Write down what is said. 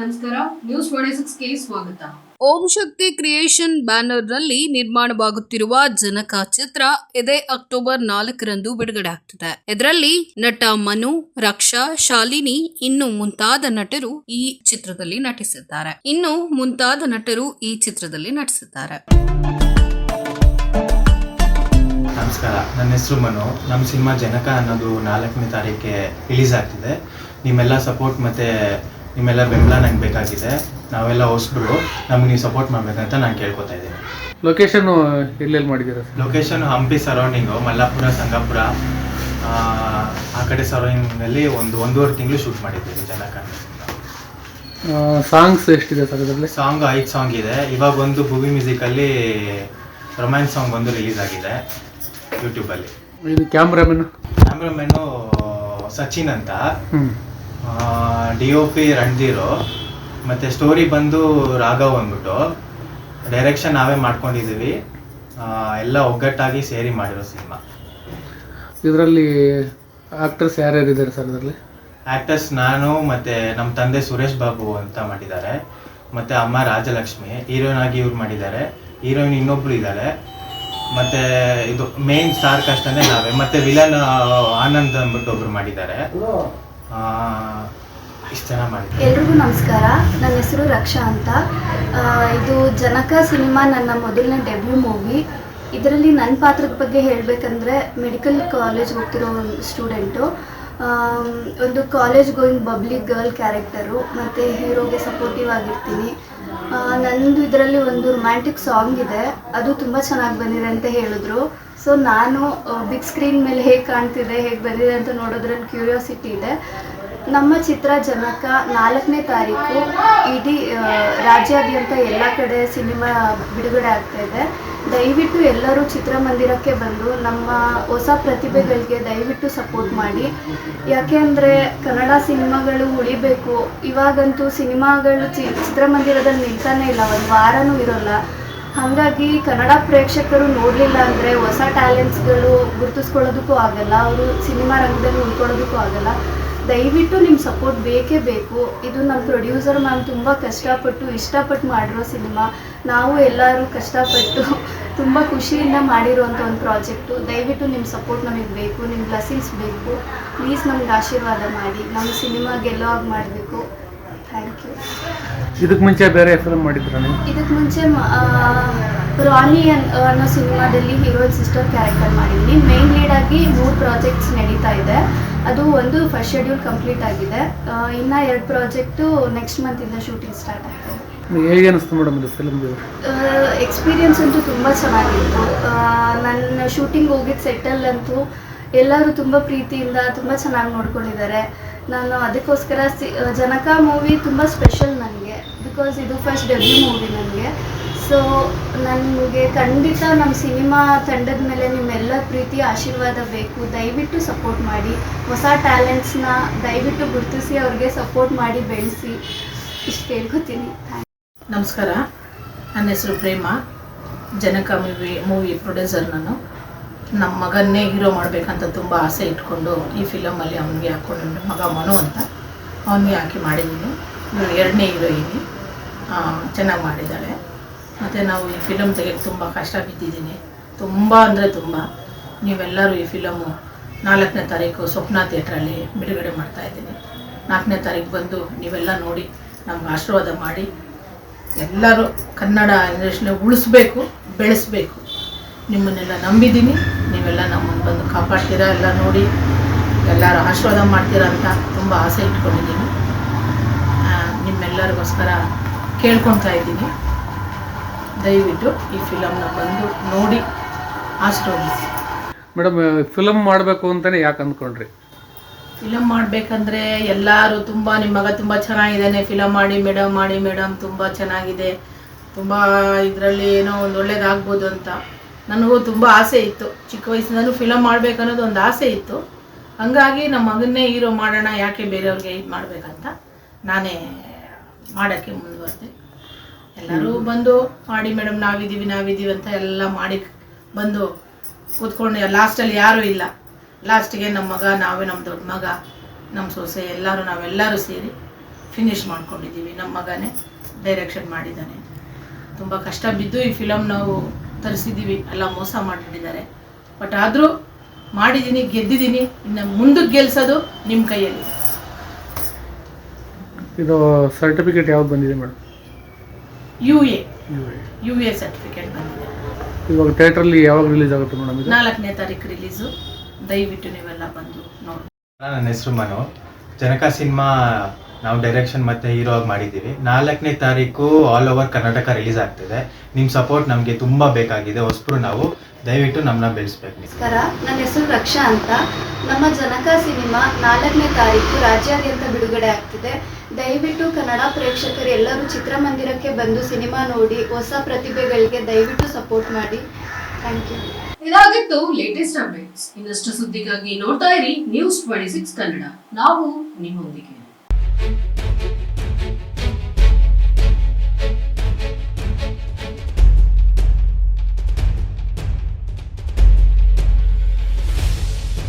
ನಮಸ್ಕಾರ ನ್ಯೂಸ್ ಸಿಕ್ಸ್ಗೆ ಸ್ವಾಗತ. ಓಂ ಶಕ್ತಿ ಕ್ರಿಯೇಷನ್ ಬ್ಯಾನರ್ನಲ್ಲಿ ನಿರ್ಮಾಣವಾಗುತ್ತಿರುವ ಜನಕ ಚಿತ್ರ ಇದೇ ಅಕ್ಟೋಬರ್ ನಾಲ್ಕರಂದು ಬಿಡುಗಡೆ ಆಗ್ತಿದೆ. ಇದರಲ್ಲಿ ನಟ ಮನು ರಕ್ಷಾ ಶಾಲಿನಿ ಇನ್ನು ಮುಂತಾದ ನಟರು ಈ ಚಿತ್ರದಲ್ಲಿ ನಟಿಸಿದ್ದಾರೆ. ಇನ್ನು ಮುಂತಾದ ನಟರು ಈ ಚಿತ್ರದಲ್ಲಿ ನಟಿಸಿದ್ದಾರೆ. ನಮಸ್ಕಾರ ನನ್ನ ಹೆಸರು ಮನು. ನಮ್ಮ ಸಿನಿಮಾ ಜನಕ ಅನ್ನೋದು ನಾಲ್ಕನೇ ತಾರೀಕಿಗೆ ರಿಲೀಸ್ ಆಗ್ತಿದೆ. ನಿಮ್ಮೆಲ್ಲ ಸಪೋರ್ಟ್ ಮತ್ತು ನಿಮ್ಮೆಲ್ಲ ಬೆಂಬಲ ನಂಗೆ ಬೇಕಾಗಿದೆ. ನಾವೆಲ್ಲ ಹೊಸಬ್ರು ನಮ್ಗೆ ನೀವು ಸಪೋರ್ಟ್ ಮಾಡ್ಬೇಕಂತ ನಾನು ಕೇಳ್ಕೊತಾ ಇದ್ದೀನಿ. ಲೊಕೇಶನ್ ಎಲ್ಲೆಲ್ಲಿ ಮಾಡಿದ್ದೀರಾ sir location Hampi surrounding Mallapura Sangapura. ಆ, ಆ ಕಡೆ ಸರೌಂಡಿಂಗಲ್ಲಿ ಒಂದು ಒಂದೂವರೆ ತಿಂಗಳು ಶೂಟ್ ಮಾಡಿದ್ದೀವಿ ಜನಕ ಸಾಂಗ್ಸ್ ಎಷ್ಟಿದೆ ಸರ್ ಅದರಲ್ಲಿ? ಸಾಂಗ್ ಐದು ಸಾಂಗ್ ಇದೆ. ಇವಾಗ ಒಂದು ಭೂವಿ ಮ್ಯೂಸಿಕಲ್ಲಿ ರೊಮ್ಯಾನ್ಸ್ ಸಾಂಗ್ ಒಂದು ರಿಲೀಸ್ ಆಗಿದೆ ಯೂಟ್ಯೂಬಲ್ಲಿ ಇದು ಕ್ಯಾಮ್ರಾಮನ್ ಕ್ಯಾಮ್ರಾಮನ್ನು ಸಚಿನ್ ಅಂತ. ಹ್ಞೂ ಡಿ ಒ ಪಿ ರಣಧೀರು ಮತ್ತು ಸ್ಟೋರಿ ಬಂದು ರಾಘವ್ ಅಂದ್ಬಿಟ್ಟು ಡೈರೆಕ್ಷನ್ ನಾವೇ ಮಾಡ್ಕೊಂಡಿದ್ದೀವಿ. ಎಲ್ಲ ಒಗ್ಗಟ್ಟಾಗಿ ಸೇರಿ ಮಾಡಿರೋ ಸಿನಿಮಾ. ಇದರಲ್ಲಿ ಆಕ್ಟರ್ಸ್ ಯಾರ್ಯಾರು ಇದ್ದಾರೆ ಸರ್ ಅದರಲ್ಲಿ ಆ್ಯಕ್ಟರ್ಸ್ ನಾನು ಮತ್ತು ನಮ್ಮ ತಂದೆ ಸುರೇಶ್ ಬಾಬು ಅಂತ ಮಾಡಿದ್ದಾರೆ. ಮತ್ತು ಅಮ್ಮ ರಾಜಲಕ್ಷ್ಮಿ ಹೀರೋಯಿನ್ ಆಗಿ ಇವ್ರು ಮಾಡಿದ್ದಾರೆ. ಹೀರೋಯಿನ್ ಇನ್ನೊಬ್ರು ಇದ್ದಾರೆ. ಮತ್ತು ಇದು ಮೇನ್ ಸ್ಟಾರ್ ಕಾಸ್ಟ್ ಅಂದರೆ ನಾವೇ. ಮತ್ತು ವಿಲನ್ ಆನಂದ್ ಅಂದ್ಬಿಟ್ಟು ಒಬ್ರು ಮಾಡಿದ್ದಾರೆ. ಎಲ್ರಿಗೂ ನಮಸ್ಕಾರ. ನನ್ನ ಹೆಸರು ರಕ್ಷಾ ಅಂತ. ಇದು ಜನಕ ಸಿನಿಮಾ ನನ್ನ ಮೊದಲನೇ ಡೆಬ್ಯೂ ಮೂವಿ. ಇದರಲ್ಲಿ ನನ್ನ ಪಾತ್ರದ ಬಗ್ಗೆ ಹೇಳಬೇಕಂದ್ರೆ ಮೆಡಿಕಲ್ ಕಾಲೇಜ್ ಹೋಗ್ತಿರೋ ಒಂದು ಸ್ಟೂಡೆಂಟು ಒಂದು college going bubbly girl character ಮತ್ತು ಹೀರೋಗೆ ಸಪೋರ್ಟಿವ್ ಆಗಿರ್ತೀನಿ. ನಂದು ಇದರಲ್ಲಿ ಒಂದು ರೊಮ್ಯಾಂಟಿಕ್ ಸಾಂಗ್ ಇದೆ. ಅದು ತುಂಬ ಚೆನ್ನಾಗಿ ಬಂದಿದೆ ಅಂತ ಹೇಳಿದ್ರು. ಸೊ ನಾನು ಬಿಗ್ ಸ್ಕ್ರೀನ್ ಮೇಲೆ ಹೇಗೆ ಕಾಣ್ತಿದೆ, ಹೇಗೆ ಬಂದಿದೆ ಅಂತ ನೋಡೋದ್ರಲ್ಲಿ ಕ್ಯೂರಿಯಾಸಿಟಿ ಇದೆ. ನಮ್ಮ ಚಿತ್ರ ಜನಕ ನಾಲ್ಕನೇ ತಾರೀಕು ಇಡೀ ರಾಜ್ಯಾದ್ಯಂತ ಎಲ್ಲ ಕಡೆ ಸಿನಿಮಾ ಬಿಡುಗಡೆ ಆಗ್ತಾ ಇದೆ. ದಯವಿಟ್ಟು ಎಲ್ಲರೂ ಚಿತ್ರಮಂದಿರಕ್ಕೆ ಬಂದು ನಮ್ಮ ಹೊಸ ಪ್ರತಿಭೆಗಳಿಗೆ ದಯವಿಟ್ಟು ಸಪೋರ್ಟ್ ಮಾಡಿ. ಯಾಕೆ ಅಂದರೆ ಕನ್ನಡ ಸಿನಿಮಾಗಳು ಉಳಿಬೇಕು. ಇವಾಗಂತೂ ಸಿನಿಮಾಗಳು ಚಿತ್ರಮಂದಿರದಲ್ಲಿ ನಿಲ್ತಾನೆ ಇಲ್ಲ, ಒಂದು ವಾರನೂ ಇರೋಲ್ಲ. ಹಾಗಾಗಿ ಕನ್ನಡ ಪ್ರೇಕ್ಷಕರು ನೋಡಲಿಲ್ಲ ಅಂದರೆ ಹೊಸ ಟ್ಯಾಲೆಂಟ್ಸ್ಗಳು ಗುರುತಿಸ್ಕೊಳ್ಳೋದಕ್ಕೂ ಆಗಲ್ಲ, ಅವರು ಸಿನಿಮಾ ರಂಗದಲ್ಲಿ ಉಳ್ಕೊಳ್ಳೋದಕ್ಕೂ ಆಗಲ್ಲ. ದಯವಿಟ್ಟು ನಿಮ್ಮ ಸಪೋರ್ಟ್ ಬೇಕೇ ಬೇಕು. ಇದು ನಮ್ಮ ಪ್ರೊಡ್ಯೂಸರ್ ಮ್ಯಾಮ್ ತುಂಬ ಕಷ್ಟಪಟ್ಟು ಇಷ್ಟಪಟ್ಟು ಮಾಡಿರೋ ಸಿನಿಮಾ. ನಾವು ಎಲ್ಲರೂ ಕಷ್ಟಪಟ್ಟು ತುಂಬ ಖುಷಿಯಿಂದ ಮಾಡಿರುವಂಥ ಒಂದು ಪ್ರಾಜೆಕ್ಟು ದಯವಿಟ್ಟು ನಿಮ್ಮ ಸಪೋರ್ಟ್ ನಮಗೆ ಬೇಕು ನಿಮ್ಮ ಬ್ಲೆಸ್ಸಿಂಗ್ಸ್ ಬೇಕು. ಪ್ಲೀಸ್ ನಮ್ಗೆ ಆಶೀರ್ವಾದ ಮಾಡಿ. ನಮ್ಮ ಸಿನಿಮಾ ಗೆಲ್ಲೋ ಹಾಗೆ ಮಾಡಬೇಕು. ಥ್ಯಾಂಕ್ ಯು ಇದಕ್ಕೆ ಮುಂಚೆ ಬೇರೆ ಫಿಲ್ಮ್ ಮಾಡಿದ್ರ ಇದಕ್ಕೆ ಮುಂಚೆ ಅನ್- ಅನ್ನೋ ಸಿನಿಮಾದಲ್ಲಿ ಹೀರೋಯಿನ್ ಸಿಸ್ಟರ್ ಕ್ಯಾರೆಕ್ಟರ್ ಮಾಡಿದ್ದೀನಿ. ಮೇನ್ ಲೀಡ್ ಆಗಿ ಮೂರು ಪ್ರಾಜೆಕ್ಟ್ಸ್ ನಡೀತಾ ಇದೆ. ಅದು ಒಂದು ಫಸ್ಟ್ ಶೆಡ್ಯೂಲ್ ಕಂಪ್ಲೀಟ್ ಆಗಿದೆ. ಇನ್ನ ಎರಡು ಪ್ರಾಜೆಕ್ಟು ನೆಕ್ಸ್ಟ್ ಮಂತಿಂದ ಶೂಟಿಂಗ್ ಸ್ಟಾರ್ಟ್ ಆಗ್ತದೆ ಹೇಗೆ ಅನಿಸ್ತು ಮೇಡಮ್ ಇದು ಫಿಲ್ಮ್ ಎಕ್ಸ್ಪೀರಿಯನ್ಸ್ ಅಂತೂ ತುಂಬ ಚೆನ್ನಾಗಿತ್ತು. ನನ್ನ ಶೂಟಿಂಗ್ ಹೋಗಿದ್ದ ಸೆಟ್ಟಲ್ಲಂತೂ ಎಲ್ಲರೂ ತುಂಬ ಪ್ರೀತಿಯಿಂದ ತುಂಬ ಚೆನ್ನಾಗಿ ನೋಡ್ಕೊಂಡಿದ್ದಾರೆ. ನಾನು ಅದಕ್ಕೋಸ್ಕರ ಸಿ ಜನಕ ಮೂವಿ ತುಂಬ ಸ್ಪೆಷಲ್ ನನಗೆ. ಬಿಕಾಸ್ ಇದು ಫಸ್ಟ್ ಡೆಬ್ಯೂ ಮೂವಿ ನನಗೆ. ಸೊ ನನಗೆ ಖಂಡಿತ ನಮ್ಮ ಸಿನಿಮಾ ತಂಡದ ಮೇಲೆ ನಿಮ್ಮೆಲ್ಲ ಪ್ರೀತಿ, ಆಶೀರ್ವಾದ ಬೇಕು. ದಯವಿಟ್ಟು ಸಪೋರ್ಟ್ ಮಾಡಿ. ಹೊಸ ಟ್ಯಾಲೆಂಟ್ಸ್ನ ದಯವಿಟ್ಟು ಗುರುತಿಸಿ, ಅವ್ರಿಗೆ ಸಪೋರ್ಟ್ ಮಾಡಿ, ಬೆಳೆಸಿ. ಇಷ್ಟು ಕೇಳ್ಕೊತೀನಿ. ನಮಸ್ಕಾರ. ನನ್ನ ಹೆಸರು Prema. Janaka movie movie producer ನಾನು. ನಮ್ಮ ಮಗನ್ನೇ ಹೀರೋ ಮಾಡಬೇಕಂತ ತುಂಬ ಆಸೆ ಇಟ್ಕೊಂಡು ಈ ಫಿಲಮಲ್ಲಿ ಅವನಿಗೆ ಹಾಕ್ಕೊಂಡು ಮಗ ಮನು ಅಂತ. ಅವನಿಗೆ ಹಾಕಿ ಮಾಡಿದ್ದೀನಿ ಎರಡನೇ ಹೀರೋಯಿನಿ ಚೆನ್ನಾಗಿ ಮಾಡಿದ್ದಾಳೆ ಮತ್ತು ನಾವು ಈ ಫಿಲಮ್ ತೆಗೆದು ತುಂಬ ಕಷ್ಟ ಬಿದ್ದಿದ್ದೀನಿ ತುಂಬ ಅಂದರೆ ತುಂಬ. ನೀವೆಲ್ಲರೂ ಈ ಫಿಲಮು ನಾಲ್ಕನೇ ತಾರೀಕು ಸ್ವಪ್ನ ಥಿಯೇಟ್ರಲ್ಲಿ ಬಿಡುಗಡೆ ಮಾಡ್ತಾ ಇದ್ದೀನಿ. ನಾಲ್ಕನೇ ತಾರೀಕು ಬಂದು ನೀವೆಲ್ಲ ನೋಡಿ, ನಮ್ಗೆ ಆಶೀರ್ವಾದ ಮಾಡಿ, ಎಲ್ಲರೂ ಕನ್ನಡ ಇಂಡಸ್ಟ್ರಿನ ಉಳಿಸ್ಬೇಕು, ಬೆಳೆಸ್ಬೇಕು. ನಿಮ್ಮನ್ನೆಲ್ಲ ನಂಬಿದ್ದೀನಿ. ನೀವೆಲ್ಲ ನಮ್ಮನ್ನು ಬಂದು ಕಾಪಾಡ್ತೀರಾ? ಎಲ್ಲ ನೋಡಿ, ಎಲ್ಲರೂ ಆಶೀರ್ವಾದ ಮಾಡ್ತೀರಾ ಅಂತ ತುಂಬ ಆಸೆ ಇಟ್ಕೊಂಡಿದ್ದೀನಿ. ನಿಮ್ಮೆಲ್ಲರಿಗೋಸ್ಕರ ಕೇಳ್ಕೊತಾ ಇದ್ದೀನಿ. ದಯವಿಟ್ಟು ಈ ಫಿಲಮ್ನ ಬಂದು ನೋಡಿ ಆಶೀರ್ವದಿಸಿ. ಮೇಡಮ್ ಫಿಲಮ್ ಮಾಡಬೇಕು ಅಂತಲೇ ಯಾಕೆ ಅಂದ್ಕೊಂಡ್ರಿ? ಫಿಲಮ್ ಮಾಡಬೇಕಂದ್ರೆ ಎಲ್ಲರೂ ತುಂಬ ನಿಮ್ಮ ಮಗ ತುಂಬ ಚೆನ್ನಾಗಿದ್ದಾನೆ. ಫಿಲಮ್ ಮಾಡಿ ಮೇಡಮ್ ಮಾಡಿ ಮೇಡಮ್ ತುಂಬ ಚೆನ್ನಾಗಿದೆ. ತುಂಬ ಇದರಲ್ಲಿ ಏನೋ ಒಂದು ಒಳ್ಳೇದಾಗ್ಬೋದು ಅಂತ. ನನಗೂ ತುಂಬ ಆಸೆ ಇತ್ತು. ಚಿಕ್ಕ ವಯಸ್ಸಿನಲ್ಲೂ ಫಿಲಮ್ ಮಾಡಬೇಕನ್ನೋದು ಒಂದು ಆಸೆ ಇತ್ತು. ಹಂಗಾಗಿ ನಮ್ಮ ಮಗನ್ನೇ ಹೀರೋ ಮಾಡೋಣ ಯಾಕೆ ಬೇರೆಯವ್ರಿಗೆ ಇದು ಮಾಡಬೇಕಂತ ನಾನೇ ಮಾಡೋಕ್ಕೆ ಮುಂದುವರೆದೆ. ಎಲ್ಲರೂ ಬಂದು ಮಾಡಿ ಮೇಡಮ್ ನಾವಿದ್ದೀವಿ ನಾವಿದ್ದೀವಿ ಅಂತ ಎಲ್ಲ ಮಾಡಿ ಬಂದು ಕೂತ್ಕೊಂಡು ಲಾಸ್ಟಲ್ಲಿ ಯಾರೂ ಇಲ್ಲ. ಲಾಸ್ಟಿಗೆ ನಮ್ಮ ಮಗ ನಾವೇ ನಮ್ಮ ದೊಡ್ಡ ಮಗ ನಮ್ಮ ಸೊಸೆ ಎಲ್ಲರೂ ನಾವೆಲ್ಲರೂ ಸೇರಿ ಫಿನಿಶ್ ಮಾಡ್ಕೊಂಡಿದ್ದೀವಿ. ನಮ್ಮ ಮಗನೇ ಡೈರೆಕ್ಷನ್ ಮಾಡಿದ್ದಾನೆ. ತುಂಬ ಕಷ್ಟ ಬಿದ್ದು ಈ ಫಿಲಮ್ ನಾವು ತರಿಸಿದ್ದೀವಿ. ಎಲ್ಲ ಮೋಸ ಮಾಡಿಬಿಟ್ಟಿದ್ದಾರೆ. ಬಟ್ ಆದರೂ ಮಾಡಿದ್ದೀನಿ ಗೆದ್ದಿದ್ದೀನಿ. ಇನ್ನು ಮುಂದಕ್ಕೆ ಗೆಲ್ಸೋದು ನಿಮ್ಮ ಕೈಯಲ್ಲಿ. ಇದು ಸರ್ಟಿಫಿಕೇಟ್ ಯಾವ್ದು ಬಂದಿದೆ madam U A U A certificate ಬಂದಿದೆ. ಇವಾಗ ಥಿಯೇಟ್ರಲ್ಲಿ ಯಾವಾಗ ರಿಲೀಸ್ ಆಗುತ್ತೆ ಮೇಡಮ್ ಇದು? ನಾಲ್ಕನೇ ತಾರೀಕು ರಿಲೀಸು ದಯವಿಟ್ಟು ನೀವೆಲ್ಲ ಬಂದು ನೋಡಿ ನನ್ನ ಹೆಸರು ಮನು. ಜನಕ ಸಿನಿಮಾ ನಾವು ಡೈರೆಕ್ಷನ್ ಮತ್ತೆ ಹೀರೋ ಆಗಿ ಮಾಡಿದ್ದೀವಿ. ನಾಲ್ಕನೇ ತಾರೀಕು ಆಲ್ ಓವರ್ ಕರ್ನಾಟಕ ರಿಲೀಸ್ ಆಗ್ತಿದೆ. ನಿಮ್ಮ ಸಪೋರ್ಟ್ ನಮಗೆ ತುಂಬ ಬೇಕಾಗಿದೆ. ಹೊಸಬ್ರು ನಾವು ದಯವಿಟ್ಟು ನಮ್ಮನ್ನ ಬೆಳೆಸ್ಬೇಕು ನಮಸ್ಕಾರ. ನನ್ನ ಹೆಸರು ರಕ್ಷಾ ಅಂತ. ನಮ್ಮ ಜನಕ ಸಿನಿಮಾ ನಾಲ್ಕನೇ ತಾರೀಕು ರಾಜ್ಯಾದ್ಯಂತ ಬಿಡುಗಡೆ ಆಗ್ತಿದೆ. ದಯವಿಟ್ಟು ಕನ್ನಡ ಪ್ರೇಕ್ಷಕರು ಎಲ್ಲರೂ ಚಿತ್ರಮಂದಿರಕ್ಕೆ ಬಂದು ಸಿನಿಮಾ ನೋಡಿ ಹೊಸ ಪ್ರತಿಭೆಗಳಿಗೆ ದಯವಿಟ್ಟು ಸಪೋರ್ಟ್ ಮಾಡಿ. ಥ್ಯಾಂಕ್ ಯು ಇದಾಗಿತ್ತು ಲೇಟೆಸ್ಟ್ ಅಪ್ಡೇಟ್ಸ್ ಇನ್ನಷ್ಟು ಸುದ್ದಿಗಾಗಿ ನೋಡ್ತಾ ಇರಿ ನ್ಯೂಸ್ ಟ್ವೆಂಟಿ ಸಿಕ್ಸ್ ಕನ್ನಡ. ನಾವು ನಿಮ್ಮೊಂದಿಗೆ.